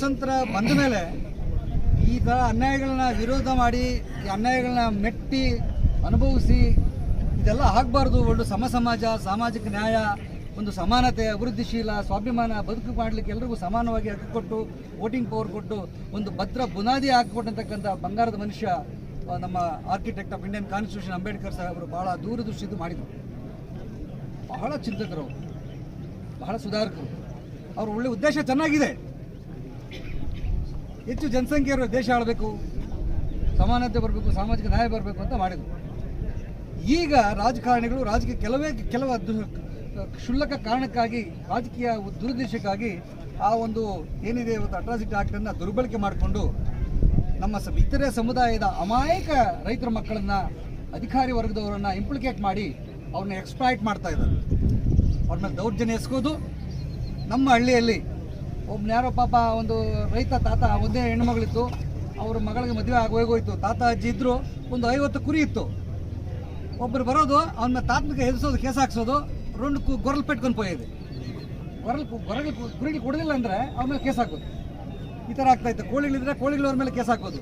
ಸ್ವಾತಂತ್ರ್ಯ ಬಂದ ಮೇಲೆ ಈ ಥರ ಅನ್ಯಾಯಗಳನ್ನ ವಿರೋಧ ಮಾಡಿ, ಈ ಅನ್ಯಾಯಗಳನ್ನ ಮೆಟ್ಟಿ ಅನುಭವಿಸಿ ಇದೆಲ್ಲ ಆಗಬಾರ್ದು. ಒಂದು ಸಮ ಸಮಾಜ, ಸಾಮಾಜಿಕ ನ್ಯಾಯ, ಒಂದು ಸಮಾನತೆ, ಅಭಿವೃದ್ಧಿಶೀಲ, ಸ್ವಾಭಿಮಾನ ಬದುಕು ಮಾಡಲಿಕ್ಕೆ ಎಲ್ರಿಗೂ ಸಮಾನವಾಗಿ ಹಕ್ಕು ಕೊಟ್ಟು ವೋಟಿಂಗ್ ಪವರ್ ಕೊಟ್ಟು, ಒಂದು ಭದ್ರ ಬುನಾದಿ ಹಾಕಿಕೊಟ್ಟಂತಕ್ಕಂಥ ಬಂಗಾರದ ಮನುಷ್ಯ ನಮ್ಮ architect of Indian constitution Ambedkar ಅವರು ಬಹಳ ದೂರದೃಷ್ಟಿದ್ದು ಮಾಡಿದರು. ಬಹಳ ಚಿಂತಕರು. ಬಹಳ ಸುಧಾರಕರು. ಅವ್ರ ಒಳ್ಳೆ ಉದ್ದೇಶ ಚೆನ್ನಾಗಿದೆ. ಹೆಚ್ಚು ಜನಸಂಖ್ಯೆಯವರು ದೇಶ ಆಳಬೇಕು, ಸಮಾನತೆ ಬರಬೇಕು, ಸಾಮಾಜಿಕ ನ್ಯಾಯ ಬರಬೇಕು ಅಂತ ಮಾಡಿದರು. ಈಗ ರಾಜಕಾರಣಿಗಳು ರಾಜಕೀಯ ಕೆಲವೇ, ಕೆಲವು ಕ್ಷುಲ್ಲಕ ಕಾರಣಕ್ಕಾಗಿ, ರಾಜಕೀಯ ದುರುದ್ದೇಶಕ್ಕಾಗಿ ಆ ಒಂದು ಏನಿದೆ ಇವತ್ತು ಅಟ್ರಾಸಿಟಿ ಆ್ಯಕ್ಟನ್ನು ದುರ್ಬಳಕೆ ಮಾಡಿಕೊಂಡು ನಮ್ಮ ಇತರೆ ಸಮುದಾಯದ ಅಮಾಯಕ ರೈತರ ಮಕ್ಕಳನ್ನ ಅಧಿಕಾರಿ ವರ್ಗದವರನ್ನ ಇಂಪ್ಲಿಕೇಟ್ ಮಾಡಿ ಅವ್ರನ್ನ ಎಕ್ಸ್ಪ್ಲಾಯ್ಟ್ ಮಾಡ್ತಾ ಇದ್ದಾರೆ. ಅವ್ರ ಮೇಲೆ ದೌರ್ಜನ್ಯ ಎಸ್ಕೋದು, ನಮ್ಮ ಹಳ್ಳಿಯಲ್ಲಿ ಒಬ್ಬನ ಯಾರೋ ಪಾಪ ಒಂದು ರೈತ ತಾತ, ಒಂದೇ ಹೆಣ್ಮಗಳಿತ್ತು ಅವ್ರ ಮಗಳಿಗೆ ಮದುವೆ ಆಗಿ ಹೋಗೋಯ್ತು ತಾತ, ಅಜ್ಜಿ ಇದ್ದರು ಒಂದು ಐವತ್ತು ಕುರಿ ಇತ್ತು. ಒಬ್ಬರು ಬರೋದು ಅವನ್ನ ತಾತನಿಗೆ ಹೆದರಿಸೋದು, ಕೇಸ ಹಾಕ್ಸೋದು. ರೊಂಡು ಕು ಗೊರಲ್ ಪೆಟ್ಕೊಂಡು ಹೋಗಿದೆ ಗೊರಲ್ ಗೊರಲ್ ಕುರಿಗಳು ಕೊಡಲಿಲ್ಲ ಅಂದರೆ ಅವ್ರ ಮೇಲೆ ಕೇಸ್ ಹಾಕೋದು ಈ ಥರ ಆಗ್ತಾಯಿತ್ತು ಕೋಳಿಗಳಿದ್ರೆ ಕೋಳಿಗಳವ್ರ ಮೇಲೆ ಕೇಸ್ ಹಾಕೋದು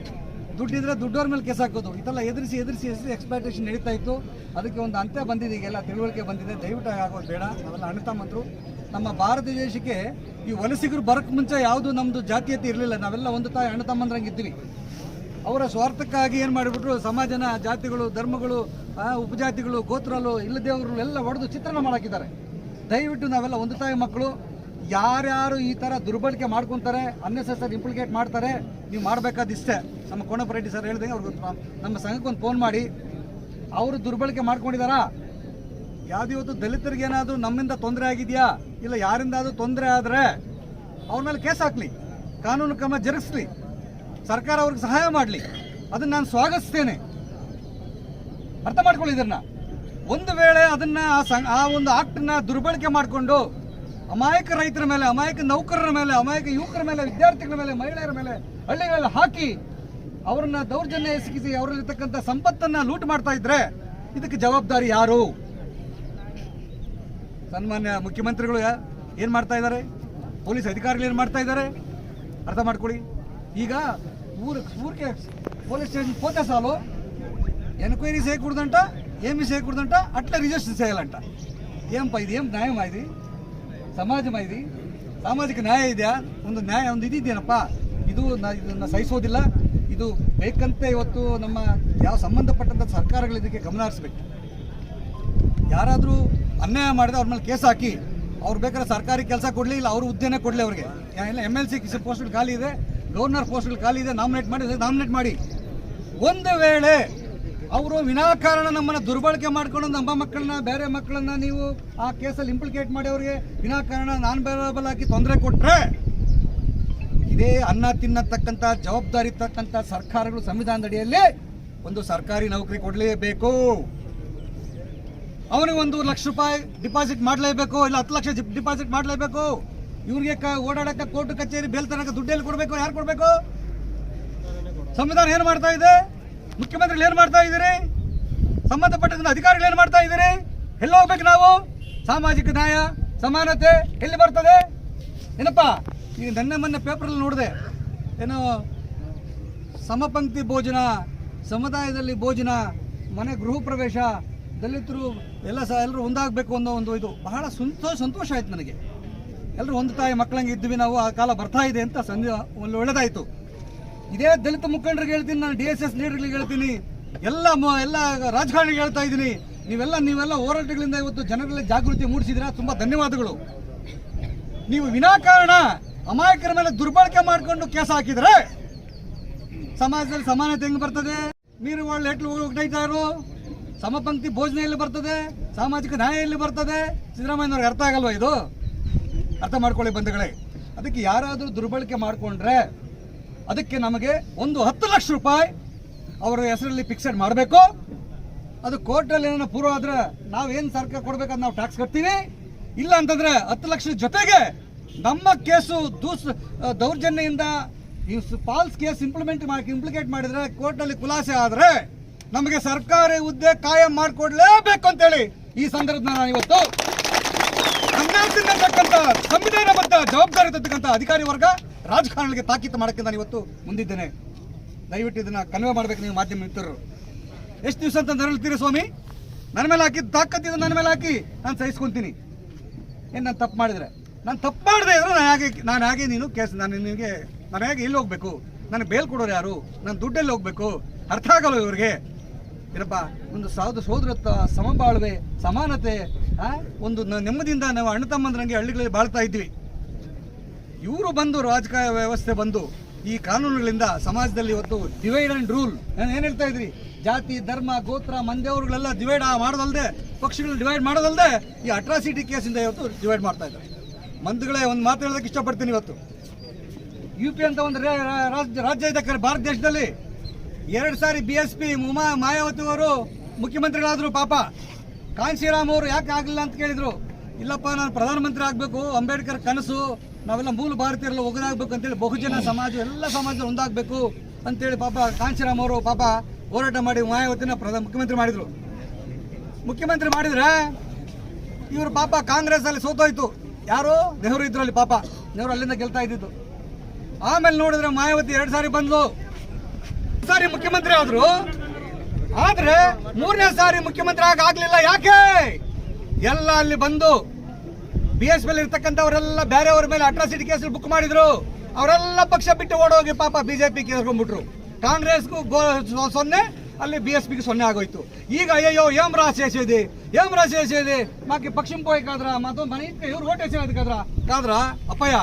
ದುಡ್ಡಿದ್ರೆ ದುಡ್ಡವ್ರ ಮೇಲೆ ಕೇಸ್ ಹಾಕೋದು ಇದೆಲ್ಲ ಎದುರಿಸಿ ಎದುರಿಸಿ ಎದುರಿಸಿ ಎಕ್ಸ್ಪೆಕ್ಟೇಷನ್ ನಡೀತಾ ಇತ್ತು. ಅದಕ್ಕೆ ಒಂದು ಅಂತ್ಯ ಬಂದಿದೆ. ಈಗೆಲ್ಲ ತಿಳುವಳಿಕೆ ಬಂದಿದೆ. ದಯವಿಟ್ಟು ಆಗೋದು ಬೇಡ. ಅವೆಲ್ಲ ಅಣ್ಣ ತಮ್ಮಂದರು. ನಮ್ಮ ಭಾರತ ದೇಶಕ್ಕೆ ಈ ವಲಸಿಗರು ಬರಕ್ಕೆ ಮುಂಚೆ ಯಾವುದು ನಮ್ಮದು ಜಾತೀಯತೆ ಇರಲಿಲ್ಲ. ನಾವೆಲ್ಲ ಒಂದು ತಾಯಿ, ಅಣ್ಣ ತಮ್ಮಂದ್ರಂಗಿದ್ವಿ ಅವರ ಸ್ವಾರ್ಥಕ್ಕಾಗಿ ಏನು ಮಾಡಿಬಿಟ್ರು, ಸಮಾಜನ, ಜಾತಿಗಳು, ಧರ್ಮಗಳು ಉಪಜಾತಿಗಳು, ಗೋತ್ರಗಳು ಇಲ್ಲದೇವರು ಎಲ್ಲ ಹೊಡೆದು ಚಿತ್ರಣ ಮಾಡಾಕಿದ್ದಾರೆ. ದಯವಿಟ್ಟು ನಾವೆಲ್ಲ ಒಂದು ತಾಯಿ ಮಕ್ಕಳು, ಯಾರ್ಯಾರು ಈ ಥರ ದುರ್ಬಳಕೆ ಮಾಡ್ಕೊತಾರೆ ಅನ್ನೆಸೆಸರಿ ಇಂಪ್ಲಿಕೇಟ್ ಮಾಡ್ತಾರೆ, ನೀವು ಮಾಡಬೇಕಾದಿಷ್ಟೇ ನಮ್ಮ ಕೋಣಪ್ಪ ರೆಡ್ಡಿ ಸರ್ ಹೇಳ್ದಂಗೆ ಅವ್ರಿಗೆ ನಮ್ಮ ಸಂಘಕ್ಕೆ ಒಂದು ಫೋನ್ ಮಾಡಿ, ಅವರು ದುರ್ಬಳಕೆ ಮಾಡ್ಕೊಂಡಿದ್ದಾರಾ ಯಾವ್ದಿವತ್ತು ದಲಿತರಿಗೆ ಏನಾದರೂ ನಮ್ಮಿಂದ ತೊಂದರೆ ಆಗಿದೆಯಾ? ಇಲ್ಲ ಯಾರಿಂದಾದರೂ ತೊಂದರೆ ಆದರೆ ಅವ್ರ ಮೇಲೆ ಕೇಸ್ ಹಾಕ್ಲಿ, ಕಾನೂನು ಕ್ರಮ ಜರುಗಿಸ್ಲಿ, ಸರ್ಕಾರ ಅವ್ರಿಗೆ ಸಹಾಯ ಮಾಡಲಿ. ಅದನ್ನ ನಾನು ಸ್ವಾಗತಿಸ್ತೇನೆ. ಅರ್ಥ ಮಾಡ್ಕೊಳ್ಳಿ ಇದನ್ನು. ಒಂದು ವೇಳೆ ಅದನ್ನ ಆ ಸಂ- ಆ ಒಂದು ಆಕ್ಟ್ನ ದುರ್ಬಳಕೆ ಮಾಡಿಕೊಂಡು ಅಮಾಯಕ ರೈತರ ಮೇಲೆ, ಅಮಾಯಕ ನೌಕರರ ಮೇಲೆ, ಅಮಾಯಕ ಯುವಕರ ಮೇಲೆ, ವಿದ್ಯಾರ್ಥಿಗಳ ಮೇಲೆ, ಮಹಿಳೆಯರ ಮೇಲೆ ಹಳ್ಳಿಗಳಲ್ಲಿ ಹಾಕಿ ಅವರನ್ನ ದೌರ್ಜನ್ಯ ಎಸಗಿಸಿ ಅವರಲ್ಲಿರ್ತಕ್ಕಂಥ ಸಂಪತ್ತನ್ನ ಲೂಟ್ ಮಾಡ್ತಾ ಇದ್ರೆ ಇದಕ್ಕೆ ಜವಾಬ್ದಾರಿ ಯಾರು? ಸನ್ಮಾನ್ಯ ಮುಖ್ಯಮಂತ್ರಿಗಳು ಏನು ಮಾಡ್ತಾ ಇದ್ದಾರೆ? ಪೊಲೀಸ್ ಅಧಿಕಾರಿಗಳು ಏನು ಮಾಡ್ತಾ ಇದ್ದಾರೆ? ಅರ್ಥ ಮಾಡ್ಕೊಳ್ಳಿ. ಈಗ ಊರು ಊರಿಗೆ ಪೊಲೀಸ್ ಸ್ಟೇಷನ್ పోతే చాలు ఎంక్వైరీ చేయకూడదంట ఏమి చేయకూడదంట అట్లా రిజిస్టర్ ಸೇಲಂಟ ఏం ಇದು? ఏం ನ್ಯಾಯ ఇది ಸಮಾಜ ಸಾಮಾಜಿಕ ನ್ಯಾಯ ಇದೆಯಾ? ಒಂದು ನ್ಯಾಯ, ಒಂದು ಇದಿದೆಯೇನಪ್ಪ ಇದು ಇದನ್ನು ಸಹಿಸೋದಿಲ್ಲ. ಇದು ಬೇಕಂತ ಇವತ್ತು ನಮ್ಮ ಯಾವ ಸಂಬಂಧಪಟ್ಟಂಥ ಸರ್ಕಾರಗಳು ಇದಕ್ಕೆ ಗಮನ ಹರಿಸ್ಬೇಕು. ಯಾರಾದರೂ ಅನ್ಯಾಯ ಮಾಡಿದ್ರೆ ಅವ್ರ ಮೇಲೆ ಕೇಸ್ ಹಾಕಿ, ಅವ್ರು ಬೇಕಾದ್ರೆ ಸರ್ಕಾರಿ ಕೆಲಸ ಕೊಡಲಿ, ಇಲ್ಲ ಅವ್ರ ಹುದ್ದೆನೇ ಕೊಡಲಿ ಅವ್ರಿಗೆ. ಇಲ್ಲ ಎಂ ಎಲ್ ಸಿ ಪೋಸ್ಟ್ಗಳು ಖಾಲಿ ಇದೆ, ಗವರ್ನರ್ ಪೋಸ್ಟ್ಗಳು ಖಾಲಿ ಇದೆ, ನಾಮಿನೇಟ್ ಮಾಡಿ ನಾಮಿನೇಟ್ ಮಾಡಿ. ಒಂದು ವೇಳೆ ಅವರು ವಿನಾಕಾರಣ ನಮ್ಮನ್ನು ದುರ್ಬಳಕೆ ಮಾಡ್ಕೊಂಡು ನಮ್ಮ ಮಕ್ಕಳನ್ನ, ಬೇರೆ ಮಕ್ಕಳನ್ನ ನೀವು ಆ ಕೇಸಲ್ಲಿ ಇಂಪ್ಲಿಕೇಟ್ ಮಾಡಿ ಅವ್ರಿಗೆ ವಿನಾಕಾರಣ ನಾನ್ ಬೇರಬಲ್ ಹಾಕಿ ತೊಂದರೆ ಕೊಟ್ಟರೆ ಇದೇ ಅನ್ನ ತಿನ್ನತಕ್ಕಂಥ ಜವಾಬ್ದಾರಿ ತಕ್ಕಂಥ ಸರ್ಕಾರಗಳು ಸಂವಿಧಾನದಡಿಯಲ್ಲಿ ಒಂದು ಸರ್ಕಾರಿ ನೌಕರಿ ಕೊಡಲೇಬೇಕು. ಅವನಿಗೆ ಒಂದು ಲಕ್ಷ ರೂಪಾಯಿ ಡಿಪಾಸಿಟ್ ಮಾಡಲೇಬೇಕು, ಇಲ್ಲ ಹತ್ತು ಲಕ್ಷ ಡಿಪಾಸಿಟ್ ಮಾಡಲೇಬೇಕು. ಇವ್ರಿಗೆ ಓಡಾಡಕ್ಕೆ ಕೋರ್ಟ್ ಕಚೇರಿ ಬೇಲ್ ತನಕ ದುಡ್ಡೆಲ್ಲಿ ಕೊಡಬೇಕು, ಯಾರು ಕೊಡಬೇಕು? ಸಂವಿಧಾನ ಏನು ಮಾಡ್ತಾ ಇದೆ? ಮುಖ್ಯಮಂತ್ರಿಗಳು ಏನು ಮಾಡ್ತಾ ಇದ್ದೀರಿ? ಸಂಬಂಧಪಟ್ಟ ಅಧಿಕಾರಿಗಳು ಏನು ಮಾಡ್ತಾ ಇದ್ದೀರಿ? ಎಲ್ಲಿ ಹೋಗ್ಬೇಕು ನಾವು? ಸಾಮಾಜಿಕ ನ್ಯಾಯ, ಸಮಾನತೆ ಎಲ್ಲಿ ಬರ್ತದೆ? ಏನಪ್ಪ, ಈಗ ನನ್ನ ಮೊನ್ನೆ ಪೇಪರಲ್ಲಿ ನೋಡಿದೆ, ಏನೋ ಸಮಪಂಕ್ತಿ ಭೋಜನ, ಸಮುದಾಯದಲ್ಲಿ ಭೋಜನ, ಮನೆ ಗೃಹ ಪ್ರವೇಶ ದಲಿತರು, ಎಲ್ಲ ಸಹ ಎಲ್ಲರೂ ಒಂದಾಗಬೇಕು ಅನ್ನೋ ಒಂದು ಇದು. ಬಹಳ ಸಂತೋಷ ಸಂತೋಷ ಆಯ್ತು ನನಗೆ. ಎಲ್ಲರೂ ಒಂದು ತಾಯಿ ಮಕ್ಕಳಂಗೆ ಇದ್ವಿ ನಾವು ಆ ಕಾಲ ಬರ್ತಾ ಇದೆ ಅಂತ ಸಂಧಿ ಒಂದು ಒಳ್ಳೇದಾಯಿತು. ಇದೇ ದಲಿತ ಮುಖಂಡರಿಗೆ ಹೇಳ್ತೀನಿ, ನಾನು ಡಿ ಎಸ್ ಎಸ್ ಲೀಡರ್ಗಳಿಗೆ ಹೇಳ್ತೀನಿ. ಎಲ್ಲ ಎಲ್ಲ ರಾಜಕಾರಣಿಗೆ ಹೇಳ್ತಾ ಇದ್ದೀನಿ. ನೀವೆಲ್ಲ ನೀವೆಲ್ಲ ಹೋರಾಟಗಳಿಂದ ಇವತ್ತು ಜನರಲ್ಲಿ ಜಾಗೃತಿ ಮೂಡಿಸಿದ್ರೆ ತುಂಬ ಧನ್ಯವಾದಗಳು. ನೀವು ವಿನಾಕಾರಣ, ಅಮಾಯಕರ ಮೇಲೆ ದುರ್ಬಳಕೆ ಮಾಡಿಕೊಂಡು ಕೇಸ್ ಹಾಕಿದ್ರೆ ಸಮಾಜದಲ್ಲಿ ಸಮಾನತೆ ಹೆಂಗೆ ಬರ್ತದೆ? ನೀರು ಒಳ್ಳೆ ಹೆಟ್ಲು ಹೋಗ್ತಾ ಹೋಗ್ತಾಯಿದ್ದಾರು ಸಮಪಂಕ್ತಿ ಭೋಜನ ಎಲ್ಲಿ ಬರ್ತದೆ, ಸಾಮಾಜಿಕ ನ್ಯಾಯ ಎಲ್ಲಿ ಬರ್ತದೆ. ಸಿದ್ದರಾಮಯ್ಯನವ್ರಿಗೆ ಅರ್ಥ ಆಗಲ್ವಾ ಇದು? ಅರ್ಥ ಮಾಡ್ಕೊಳ್ಳಿ ಬಂಧುಗಳೇ. ಅದಕ್ಕೆ ಯಾರಾದರೂ ದುರ್ಬಳಕೆ ಮಾಡಿಕೊಂಡ್ರೆ ಅದಕ್ಕೆ ನಮಗೆ ಒಂದು ಹತ್ತು ಲಕ್ಷ ರೂಪಾಯಿ ಅವರ ಹೆಸರಲ್ಲಿ ಫಿಕ್ಸೆಡ್ ಮಾಡಬೇಕು. ಅದು ಕೋರ್ಟಲ್ಲಿ ಏನಾರ ಪೂರ್ವ ಆದರೆ ನಾವೇನು ಸರ್ಕಾರ ಕೊಡಬೇಕಂತ ನಾವು ಟ್ಯಾಕ್ಸ್ ಕಟ್ತೀವಿ. ಇಲ್ಲ ಅಂತಂದ್ರೆ ಹತ್ತು ಲಕ್ಷದ ಜೊತೆಗೆ ನಮ್ಮ ಕೇಸು ದೂಸ್ ದೌರ್ಜನ್ಯದಿಂದ ಫಾಲ್ಸ್ ಕೇಸ್ ಇಂಪ್ಲಿಮೆಂಟ್ ಮಾಡಿ ಇಂಪ್ಲಿಕೇಟ್ ಮಾಡಿದರೆ ಕೋರ್ಟಲ್ಲಿ ಖುಲಾಸೆ ಆದ್ರೆ ನಮಗೆ ಸರ್ಕಾರಿ ಹುದ್ದೆ ಕಾಯಂ ಮಾಡಿಕೊಡ್ಲೇಬೇಕು ಅಂತೇಳಿ ಈ ಸಂದರ್ಭದಲ್ಲಿ ನಾನು ಇವತ್ತು ಸಂವಿಧಾನದಿಂದ ಸಂವಿಧಾನಬದ್ಧ ಜವಾಬ್ದಾರಿ ತಕ್ಕಂತ ಅಧಿಕಾರಿ ವರ್ಗ ರಾಜಕಾರಣಿಗೆ ತಾಕೀತು ಮಾಡೋಕ್ಕೆ ನಾನು ಇವತ್ತು ಮುಂದಿದ್ದೇನೆ. ದಯವಿಟ್ಟು ಇದನ್ನ ಕನ್ವೆ ಮಾಡ್ಬೇಕು ನೀವು ಮಾಧ್ಯಮ ಮಿತ್ರರು. ಎಷ್ಟು ದಿವಸ ಅಂತ ನರಳ್ತೀರಿ ಸ್ವಾಮಿ? ನನ್ನ ಮೇಲೆ ಹಾಕಿದ್ದು ತಾಕತ್ತಿದ್ದು ನನ್ನ ಮೇಲೆ ಹಾಕಿ ನಾನು ಸಹಿಸ್ಕೊಂತೀನಿ. ಏನು ನಾನು ತಪ್ಪು ಮಾಡಿದ್ರೆ? ನಾನು ತಪ್ಪು ಮಾಡಿದೆ ಇದ್ರೆ ನಾನು ಹಾಗೆ ನಾನು ಹಾಗೆ ನೀನು ಕೇಸ್, ನಾನು ನಿಮಗೆ ನಾನು ಹೇಗೆ ಎಲ್ಲಿ ಹೋಗ್ಬೇಕು? ನನಗೆ ಬೇಲ್ ಕೊಡೋರು ಯಾರು? ನಾನು ದುಡ್ಡಲ್ಲಿ ಹೋಗ್ಬೇಕು? ಅರ್ಥ ಆಗಲ್ಲ ಇವ್ರಿಗೆ? ಏನಪ್ಪ, ಒಂದು ಸಾಧು ಸೋದರತ್ವ ಸಮಬಾಳ್ವೆ, ಸಮಾನತೆ ಒಂದು ನೆಮ್ಮದಿಯಿಂದ ನಾವು ಅಣ್ಣ ತಮ್ಮಂದ್ರಂಗೆ ಹಳ್ಳಿಗಳಲ್ಲಿ ಬಾಳ್ತಾ ಇದ್ವಿ. ಇವರು ಬಂದು ರಾಜಕೀಯ ವ್ಯವಸ್ಥೆ ಬಂದು ಈ ಕಾನೂನುಗಳಿಂದ ಸಮಾಜದಲ್ಲಿ ಇವತ್ತು ಡಿವೈಡ್ ಆ್ಯಂಡ್ ರೂಲ್ ನಾನು ಏನು ಹೇಳ್ತಾ ಇದ್ರಿ? ಜಾತಿ, ಧರ್ಮ, ಗೋತ್ರ ಮಂದೇವ್ರುಗಳೆಲ್ಲ ಡಿವೈಡ್ ಮಾಡೋದಲ್ಲದೆ ಪಕ್ಷಗಳು ಡಿವೈಡ್ ಮಾಡೋದಲ್ಲದೆ ಈ ಅಟ್ರಾಸಿಟಿ ಕೇಸಿಂದ ಇವತ್ತು ಡಿವೈಡ್ ಮಾಡ್ತಾ ಇದ್ದಾರೆ. ಮಂದಿಗಳೇ ಒಂದು ಮಾತು ಹೇಳೋದಕ್ಕೆ ಇಷ್ಟಪಡ್ತೀನಿ ಇವತ್ತು. ಯು ಪಿ ಅಂತ ಒಂದು ರಾಜ್ಯ ರಾಜ್ಯ ಇದೆ ಭಾರತ ದೇಶದಲ್ಲಿ ಎರಡು ಸಾರಿ B S P Uma, Mayawati ಅವರು ಮುಖ್ಯಮಂತ್ರಿಗಳಾದ್ರು, ಪಾಪ. ಕಾಂಶಿರಾಮ್ ಅವರು ಯಾಕೆ ಆಗಲಿಲ್ಲ ಅಂತ ಕೇಳಿದರು. ಇಲ್ಲಪ್ಪ, ನಾನು ಪ್ರಧಾನಮಂತ್ರಿ ಆಗಬೇಕು, ಅಂಬೇಡ್ಕರ್ ಕನಸು, ನಾವೆಲ್ಲ ಮೂಲ ಭಾರತೀಯರೆಲ್ಲ ಒಗ್ಗದಾಗಬೇಕು ಅಂತೇಳಿ ಬಹುಜನ ಸಮಾಜ, ಎಲ್ಲ ಸಮಾಜ ಒಂದಾಗಬೇಕು ಅಂತೇಳಿ ಪಾಪ ಕಾಂಶಿರಾಮ್ ಅವರು ಪಾಪ ಹೋರಾಟ ಮಾಡಿ ಮಾಯಾವತಿನ ಪ್ರಧಾನ ಮುಖ್ಯಮಂತ್ರಿ ಮಾಡಿದ್ರು. ಮುಖ್ಯಮಂತ್ರಿ ಮಾಡಿದರೆ ಇವರು ಪಾಪ ಕಾಂಗ್ರೆಸ್ ಅಲ್ಲಿ ಸೋತೋಯ್ತು. ಯಾರು? ನೆಹರು ಇದ್ರಲ್ಲಿ ಪಾಪ. ನೆಹರು ಅಲ್ಲಿಂದ ಗೆಲ್ತಾ ಇದ್ದಿದ್ದು. ಆಮೇಲೆ ನೋಡಿದ್ರೆ ಮಾಯಾವತಿ ಎರಡು ಸಾರಿ ಬಂದ್ಲು. ಸಾರಿ ಮುಖ್ಯಮಂತ್ರಿ ಆದ್ರು ಆದ್ರೆ ಮೂರನೇ ಸಾರಿ ಮುಖ್ಯಮಂತ್ರಿ ಆಗ ಆಗ್ಲಿಲ್ಲ ಯಾಕೆ ಎಲ್ಲ ಅಲ್ಲಿ ಬಂದು ಬಿ ಎಸ್ ಮೇಲೆ ಇರ್ತಕ್ಕಂಥವರೆಲ್ಲ ಬೇರೆಯವ್ರ ಮೇಲೆ ಅಟ್ರಾಸಿಟಿ ಕೇಸ್ ಬುಕ್ ಮಾಡಿದ್ರು ಅವರೆಲ್ಲ ಪಕ್ಷ ಬಿಟ್ಟು ಓಡೋಗಿ ಪಾಪ ಬಿಜೆಪಿ ಕೇಳ್ಕೊಂಡ್ಬಿಟ್ರು ಕಾಂಗ್ರೆಸ್ಗೂ ಗೋ ಸೊ- ಸೊನ್ನೆ ಅಲ್ಲಿ ಬಿ ಎಸ್ ಪಿಗೆ ಸೊನ್ನೆ ಆಗೋಯ್ತು ಈಗ ಅಯ್ಯೋ ಏಮ್ ರಾಶಿ వేసేది ఏం రాసి వేసేది మాకు పక్షం పోయి కాదురా మాతో మన ఇంటికి ఎవరు ఓటేసేది కదరా కాదురా అప్పయ్య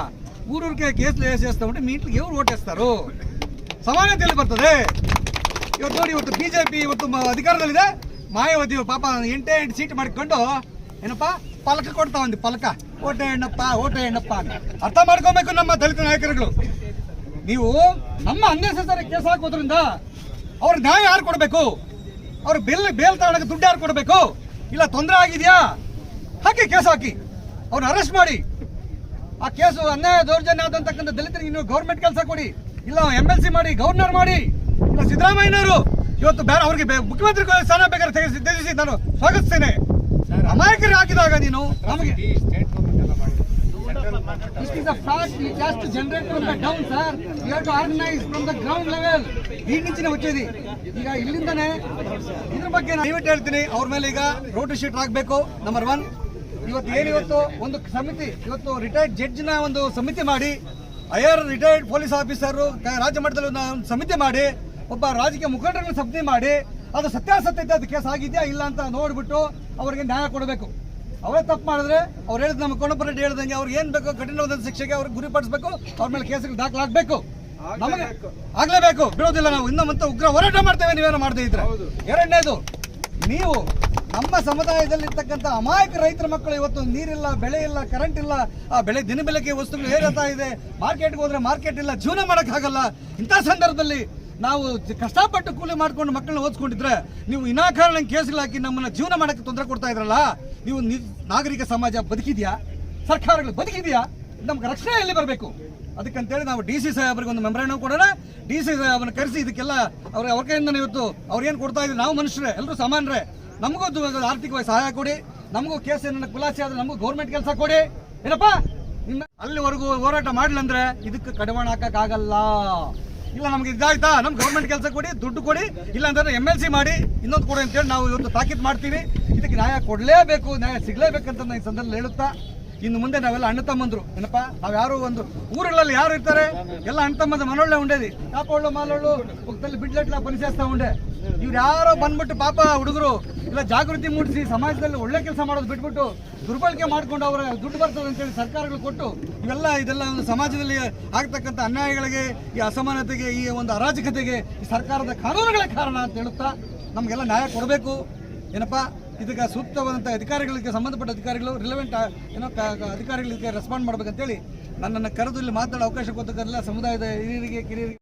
ఊరూరికే కేసులు వేసేస్తా ఉంటే మీ ఇంటికి ఎవరు ఓటేస్తారు ಸಮಾನತೆ ಎಲ್ಲಿ ಬರ್ತದೆ. ಇವತ್ತು ನೋಡಿ, ಇವತ್ತು ಬಿಜೆಪಿ ಇವತ್ತು ಅಧಿಕಾರದಲ್ಲಿದೆ. ಮಾಯಾವತಿ ಪಾಪ ಎಂಟೇ ಎಂಟು ಸೀಟ್ ಮಾಡಿಕೊಂಡು, ಏನಪ್ಪ, ಪಲಕ ಕೊಡ್ತಾ ಒಂದು ಪಲಕ. ಓಟೆ ಹೆಣ್ಣಪ್ಪ ಓಟೆ ಹೆಣ್ಣಪ್ಪ ಅರ್ಥ ಮಾಡ್ಕೋಬೇಕು ನಮ್ಮ ದಲಿತ ನಾಯಕರುಗಳು. ನೀವು ನಮ್ಮ ಅನ್ನೆಸೆಸರಿ ಕೇಸ್ ಹಾಕೋದ್ರಿಂದ ಅವ್ರ ನ್ಯಾಯ ಯಾರು ಕೊಡಬೇಕು? ಅವ್ರ ಬೆಲ್, ಬೇಲ್ ತಗೊಳಕ್ಕೆ ದುಡ್ಡು ಯಾರು ಕೊಡಬೇಕು? ಇಲ್ಲ, ತೊಂದರೆ ಆಗಿದೆಯಾ? ಹಾಕಿ ಕೇಸ್ ಹಾಕಿ. ಅವ್ರನ್ನ ಅರೆಸ್ಟ್ ಮಾಡಿ. ಆ ಕೇಸು ಅನ್ಯಾಯ ದೌರ್ಜನ್ಯ ಆದಂತಕ್ಕಂಥ ದಲಿತರಿಗೆ ನೀವು ಗೌರ್ಮೆಂಟ್ ಕೆಲಸ ಕೊಡಿ. ಇಲ್ಲ ಎಂ ಎಲ್ ಸಿ ಮಾಡಿ ಗವರ್ನರ್ ಮಾಡಿ ಇಲ್ಲ ಸಿದ್ದರಾಮಯ್ಯನವರು. ಇವತ್ತು ಬೇರೆ ಅವ್ರಿಗೆ ಮುಖ್ಯಮಂತ್ರಿ ಸ್ಥಾನ ಬೇಕಾದ್ರೆ ತೆಗೆಸಿ ತ್ಯಜಿಸಿ ನಾನು ಸ್ವಾಗತಿಸ್ತೇನೆ. ಅಮಾಯಕರು ಹಾಕಿದಾಗ ನೀನು ನಮಗೆ This is a fact has to generate from the down, sir. You have to organize from the ground level. ಈ ನಿಂಚಿನ ಹುಚ್ಚಿದೆ ಈಗ ಇಲ್ಲಿಂದನೇ ಇದ್ರ ಬಗ್ಗೆ ನಾನು ದಯವಿಟ್ಟು ಹೇಳ್ತೀನಿ. ಅವ್ರ ಮೇಲೆ ಈಗ ರೋಟಿ ಶೀಟ್ ಹಾಕಬೇಕು. ನಂಬರ್ ಒನ್ ಇವತ್ತು ಏನಿವತ್ತು? ಒಂದು ಸಮಿತಿ. ಇವತ್ತು ರಿಟೈರ್ಡ್ ಜಡ್ಜ್ನ ಒಂದು ಸಮಿತಿ ಮಾಡಿ ಹೈಯರ್ ರಿಟೈರ್ಡ್ ಪೊಲೀಸ್ ಆಫೀಸರ್ ರಾಜ್ಯ ಮಟ್ಟದಲ್ಲಿ ಒಂದು ಸಮಿತಿ ಮಾಡಿ ಒಬ್ಬ ರಾಜಕೀಯ ಮುಖಂಡರನ್ನು ಸಮಿತಿ ಮಾಡಿ ಅದು ಸತ್ಯಾಸತ್ಯತೆ ಅದು ಕೇಸ್ ಆಗಿದೆಯಾ ಇಲ್ಲ ಅಂತ ನೋಡ್ಬಿಟ್ಟು ಅವರಿಗೆ ನ್ಯಾಯ ಕೊಡಬೇಕು. ಅವರೇ ತಪ್ಪು ಮಾಡಿದ್ರೆ ಅವ್ರು ಹೇಳಿದ ನಮ್ಮ ಕೊಣಪ್ಪ ರೆಡ್ಡಿ ಹೇಳ್ದಂಗೆ ಅವ್ರಿಗೆ ಏನು ಬೇಕು ಕಠಿಣವಾದ ಶಿಕ್ಷೆಗೆ ಅವ್ರಿಗೆ ಗುರಿಪಡಿಸಬೇಕು ಅವ್ರ ಮೇಲೆ ಕೇಸಿಗೆ ದಾಖಲಾಗಬೇಕು. ನಮಗೆ ಆಗಲೇಬೇಕು. ಬಿಡೋದಿಲ್ಲ ನಾವು. ಇನ್ನೊಂದು ಮತ್ತೆ ಉಗ್ರ ಹೋರಾಟ ಮಾಡ್ತೇವೆ ನೀವೇನೋ ಮಾಡದೇ ಇದ್ರೆ. ಎರಡನೇದು ನೀವು ನಮ್ಮ ಸಮುದಾಯದಲ್ಲಿರ್ತಕ್ಕಂಥ ಅಮಾಯಕ ರೈತರ ಮಕ್ಕಳು ಇವತ್ತು ನೀರಿಲ್ಲ ಬೆಳೆ ಇಲ್ಲ ಕರೆಂಟ್ ಇಲ್ಲ. ಆ ಬೆಳೆ ದಿನ ಬೆಳಗ್ಗೆ ವಸ್ತುಗಳು ಏರತಾ ಇದೆ. ಮಾರ್ಕೆಟ್ಗೆ ಹೋದ್ರೆ ಮಾರ್ಕೆಟ್ ಇಲ್ಲ. ಜೀವನ ಮಾಡೋಕ್ಕಾಗಲ್ಲ ಇಂಥ ಸಂದರ್ಭದಲ್ಲಿ ನಾವು ಕಷ್ಟಪಟ್ಟು ಕೂಲಿ ಮಾಡ್ಕೊಂಡು ಮಕ್ಕಳನ್ನ ಓದಿಸ್ಕೊಂಡಿದ್ರೆ ನೀವು ವಿನಾಕಾರಣ ಕೇಸ್ಗಳು ಹಾಕಿ ನಮ್ಮನ್ನ ಜೀವನ ಮಾಡಕ್ಕೆ ತೊಂದರೆ ಕೊಡ್ತಾ ಇದ್ರಲ್ಲ? ನೀವು ನಾಗರಿಕ ಸಮಾಜ ಬದುಕಿದ್ಯಾ? ಸರ್ಕಾರಗಳು ಬದುಕಿದ್ಯಾ? ನಮ್ಗೆ ರಕ್ಷಣೆ ಎಲ್ಲಿ ಬರಬೇಕು? ಅದಕ್ಕಂತೇಳಿ ನಾವು ಡಿ ಸಿ ಸಾಹೇಬ್ರಿಗೆ ಒಂದು ಮೆಮೊರಾಂಡಮ್ ಕೊಡೋಣ. ಡಿ ಸಿ ಸಾಹೇಬನ್ನು ಕರೆಸಿ ಇದಕ್ಕೆಲ್ಲ ಅವ್ರ ಅವ್ರ ಕೈಯಿಂದ ಇವತ್ತು ಅವ್ರು ಏನು ಕೊಡ್ತಾ ಇದ್ದೀವಿ ನಾವು ಮನುಷ್ಯರೇ ಎಲ್ಲರೂ ಸಮಾನರೇ. ನಮಗೂ ಆರ್ಥಿಕವಾಗಿ ಸಹಾಯ ಕೊಡಿ. ನಮಗೂ ಕೇಸ್ ಏನಾರ ಖುಲಾಸೆ ಆದ್ರೆ ನಮಗೂ ಗೌರ್ಮೆಂಟ್ ಕೆಲಸ ಕೊಡಿ. ಏನಪ್ಪ? ನಿಮ್ಮ ಅಲ್ಲಿವರೆಗೂ ಹೋರಾಟ ಮಾಡಲಿಲ್ಲ ಅಂದ್ರೆ ಇದಕ್ಕೆ ಕಡಿವಾಣ ಹಾಕಕ್ಕಾಗಲ್ಲ ಇಲ್ಲ, ನಮ್ಗೆ ಇದಾಯ್ತಾ ನಮ್ಗೆ ಗೌರ್ಮೆಂಟ್ ಕೆಲಸ ಕೊಡಿ, ದುಡ್ಡು ಕೊಡಿ. ಇಲ್ಲ ಅಂದ್ರೆ ಎಂ ಎಲ್ ಸಿ ಮಾಡಿ, ಇನ್ನೊಂದು ಕೊಡಿ ಅಂತೇಳಿ ನಾವು ಇವತ್ತು ತಾಕೀತು ಮಾಡ್ತೀವಿ. ಇದಕ್ಕೆ ನ್ಯಾಯ ಕೊಡಲೇಬೇಕು, ನ್ಯಾಯ ಸಿಗಲೇಬೇಕಂತ ನಾನು ಈ ಸಂದರ್ಭದಲ್ಲಿ ಹೇಳುತ್ತಾ ಇನ್ನು ಮುಂದೆ ನಾವೆಲ್ಲ ಅಣ್ಣ ತಮ್ಮಂದ್ರು. ಏನಪ್ಪ? ನಾವು ಯಾರು ಒಂದು ಊರುಗಳಲ್ಲಿ ಯಾರು ಇರ್ತಾರೆ? ಎಲ್ಲ ಅಣ್ಣ ತಮ್ಮಂದ ಮನೊಳ್ಳೆ ಉಂಡೇದಿ ಕಾಪೊಳ್ಳು ಮಾಲೋಳು ಒಕ್ಕದಲ್ಲಿ ಬಿಡ್ಲೆಟ್ಲ ಪರಿಚಯಿಸ್ತಾ ಉಂಡೆ. ಇವ್ರು ಯಾರೋ ಬಂದ್ಬಿಟ್ಟು ಪಾಪ ಹುಡುಗರು, ಇಲ್ಲ ಜಾಗೃತಿ ಮೂಡಿಸಿ ಸಮಾಜದಲ್ಲಿ ಒಳ್ಳೆ ಕೆಲಸ ಮಾಡೋದು ಬಿಟ್ಬಿಟ್ಟು ದುರ್ಬಳಕೆ ಮಾಡ್ಕೊಂಡು ಅವರ ದುಡ್ಡು ಬರ್ತದೆ ಅಂತೇಳಿ ಸರ್ಕಾರಗಳು ಕೊಟ್ಟು ಇವೆಲ್ಲ ಇದೆಲ್ಲ ಒಂದು ಸಮಾಜದಲ್ಲಿ ಆಗ್ತಕ್ಕಂಥ ಅನ್ಯಾಯಗಳಿಗೆ, ಈ ಅಸಮಾನತೆಗೆ, ಈ ಒಂದು ಅರಾಜಕತೆಗೆ ಈ ಸರ್ಕಾರದ ಕಾನೂನುಗಳ ಕಾರಣ ಅಂತ ಹೇಳುತ್ತಾ ನಮಗೆಲ್ಲ ನ್ಯಾಯ ಕೊಡಬೇಕು. ಏನಪ್ಪಾ? ಇದಕ್ಕೆ ಸೂಕ್ತವಾದಂಥ ಅಧಿಕಾರಿಗಳಿಗೆ ಸಂಬಂಧಪಟ್ಟ ಅಧಿಕಾರಿಗಳು ರಿಲೆವೆಂಟ್ ಏನೋ ಅಧಿಕಾರಿಗಳಿಗೆ ರೆಸ್ಪಾಂಡ್ ಮಾಡ್ಬೇಕಂತೇಳಿ ನನ್ನನ್ನು ಕರೆದು ಇಲ್ಲಿ ಮಾತಾಡೋ ಅವಕಾಶ ಕೊಡ್ತಕ್ಕಲ್ಲ ಸಮುದಾಯದ ಹಿರಿಯರಿಗೆ, ಕಿರಿಯರಿಗೆ.